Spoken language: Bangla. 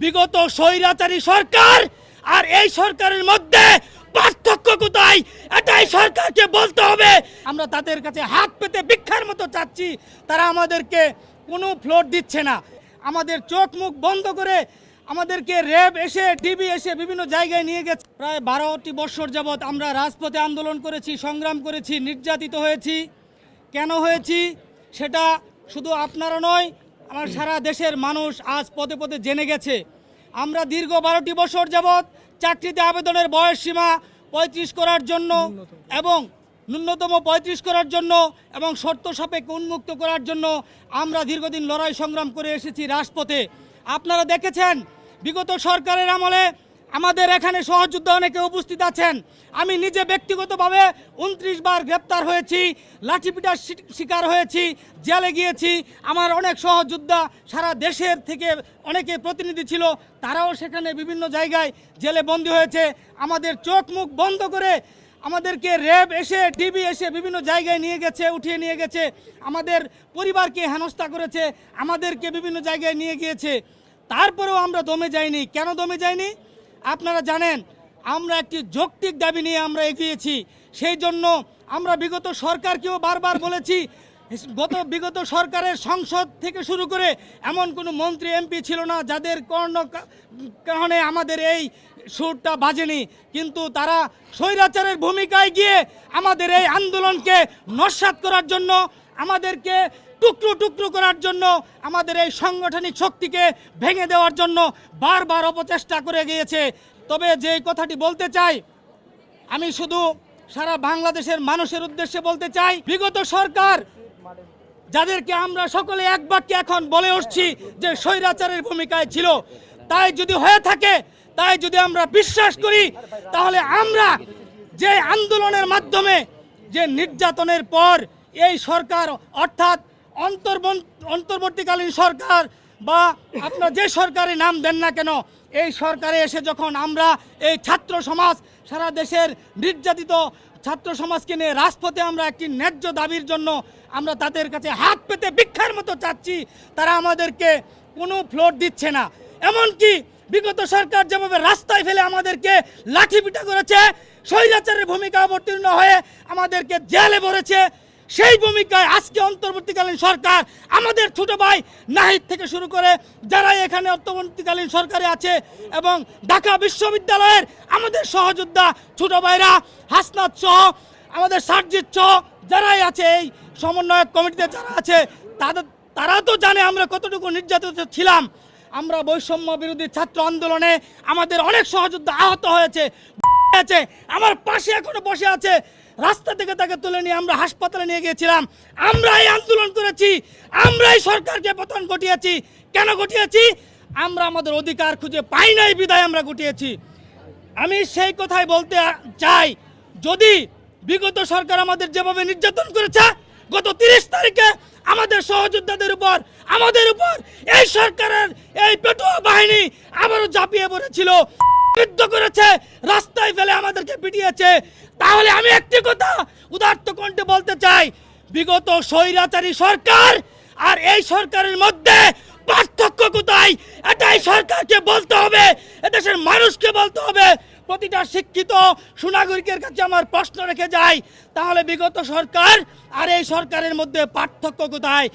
বিগত স্বৈরাচারী সরকার আর এই সরকারের মধ্যে পার্থক্য কোথায়? এটাই সরকারকে বলতে হবে। আমরা তাদের কাছে হাত পেতে ভিক্ষার মতো চাচ্ছি। তারা আমাদেরকে কোনো ফ্লোট দিচ্ছে না। আমাদের চোখ মুখ বন্ধ করে আমাদেরকে র্যাব এসে, ডিবি এসে বিভিন্ন জায়গায় নিয়ে গেছে। প্রায় বারোটি বৎসর যাবৎ আমরা রাজপথে আন্দোলন করেছি, সংগ্রাম করেছি, নির্যাতিত হয়েছি। কেন হয়েছি? সেটা শুধু আপনারা নয় আমার সারা দেশের মানুষ আজ পদে পদে জেনে গেছে। আমরা দীর্ঘ বারোটি বছর যাবৎ চাকরিতে আবেদনের বয়স সীমা পঁয়ত্রিশ করার জন্য এবং ন্যূনতম পঁয়ত্রিশ করার জন্য এবং শর্ত সাপেক্ষ উন্মুক্ত করার জন্য আমরা দীর্ঘদিন লড়াই সংগ্রাম করে এসেছি রাজপথে। আপনারা দেখেছেন, বিগত সরকারের আমলে আমাদের এখানে সহযোদ্ধা অনেকে উপস্থিত আছেন। আমি নিজে ব্যক্তিগতভাবে উনত্রিশ বার গ্রেপ্তার হয়েছি, লাঠিপিটার শিকার হয়েছি, জেলে গিয়েছি। আমার অনেক সহযোদ্ধা সারা দেশের থেকে অনেকে প্রতিনিধি ছিল, তারাও সেখানে বিভিন্ন জায়গায় জেলে বন্দী হয়েছে। আমাদের চোখ মুখ বন্ধ করে আমাদেরকে র্যাব এসে ডিবি এসে বিভিন্ন জায়গায় নিয়ে গেছে, উঠিয়ে নিয়ে গেছে। আমাদের পরিবারকে হেনস্থা করেছে, আমাদেরকে বিভিন্ন জায়গায় নিয়ে গিয়েছে। তারপরেও আমরা দমে যাইনি। কেন দমে যাইনি? আপনারা জানেন, আমরা একটি যৌক্তিক দাবি নিয়ে আমরা এগিয়েছি। সেই জন্য আমরা বিগত সরকারকেও বারবার বলেছি, গত বিগত সরকারের সংসদ থেকে শুরু করে এমন কোনো মন্ত্রী, এমপি ছিল না, যাদের কর্ণ কারণে আমাদের এই সুরটা বাজেনি। কিন্তু তারা স্বৈরাচারের ভূমিকায় গিয়ে আমাদের এই আন্দোলনকে নস্বাত করার জন্য আমাদেরকে টুকরো টুকরো করার জন্য আমাদের এই সাংগঠনিক শক্তিকে ভেঙে দেওয়ার জন্য বারবার অপচেষ্টা করে গিয়েছে। তবে যে কথাটি বলতে চাই, আমি শুধু সারা বাংলাদেশের মানুষের উদ্দেশ্যে বলতে চাই, বিগত সরকার, যাদেরকে আমরা সকলে এক বাক্যে এখন বলে উঠছি যে স্বৈরাচারের ভূমিকায় ছিল, তাই যদি হয়ে থাকে, তাই যদি আমরা বিশ্বাস করি, তাহলে আমরা যে আন্দোলনের মাধ্যমে যে নির্যাতনের পর এই সরকার অর্থাৎ অন্তর্বর্তীকালীন সরকার বা আপনার যে সরকারি নাম দেন না কেন, এই সরকারে এসে যখন আমরা এই ছাত্র সমাজ, সারা দেশের নির্যাতিত ছাত্র সমাজকে নিয়ে রাজপথে আমরা একটি ন্যায্য দাবির জন্য আমরা তাদের কাছে হাত পেতে ভিক্ষার মতো চাচ্ছি, তারা আমাদেরকে কোনো ফ্লোট দিচ্ছে না। এমনকি বিগত সরকার যেভাবে রাস্তায় ফেলে আমাদেরকে লাঠিপিটা করেছে, স্বৈরাচারের ভূমিকা অবতীর্ণ হয়ে আমাদেরকে জেলে ভরেছে সেই ভূমিকায় আজকে অন্তর্বর্তীকালীন সরকার আমাদের ছোট ভাই নাহিদ থেকে শুরু করে যারা এখানে অন্তর্বর্তীকালীন সরকারে আছে এবং ঢাকা বিশ্ববিদ্যালয়ের আমাদের সহযোদ্ধা ছোট ভাইরা হাসনাত সহ, আমাদের সার্জিৎ সহ যারাই আছে এই সমন্বয়ক কমিটিতে যারা আছে, তাদের তারা তো জানে আমরা কতটুকু নির্যাতিত ছিলাম। আমরা বৈষম্য বিরোধী ছাত্র আন্দোলনে আমাদের অনেক সহযোদ্ধা আহত হয়েছে। আছে, আমার পাশে এখনও বসে আছে। রাস্তা থেকে তাকে তুলে নিয়ে আমরা হাসপাতালে নিয়ে গিয়েছিলাম। আমরা এই আন্দোলন করেছি, আমরাই সরকারকে পতন ঘটিয়েছি। কেন ঘটিয়েছি? আমরা আমাদের অধিকার খুঁজে পাই নাই, বিদায় আমরা ঘটিয়েছি। আমি সেই কথাই বলতে চাই, যদি বিগত সরকার আমাদের যেভাবে নির্যাতন করেছে, গত তিরিশ তারিখে আমাদের সহযোদ্ধাদের উপর, আমাদের উপর এই সরকারের এই পেটুয়া বাহিনী আবারও ঝাঁপিয়ে পড়েছিল করেছে, রাস্তায় আমাদেরকে পিটিয়েছে। তাহলে আমি একটি কথা উদার্ত কণ্ঠে বলতে চাই, বিগত স্বৈরাচারী সরকার আর এই সরকারের মধ্যে পার্থক্য কোথায়? এটাই সরকারকে বলতে হবে, এদেশের মানুষকে বলতে হবে। প্রতিটা শিক্ষিত সুনাগরিকের কাছে আমার প্রশ্ন রেখে যায় তাহলে বিগত সরকার আর এই সরকারের মধ্যে পার্থক্য কোথায়?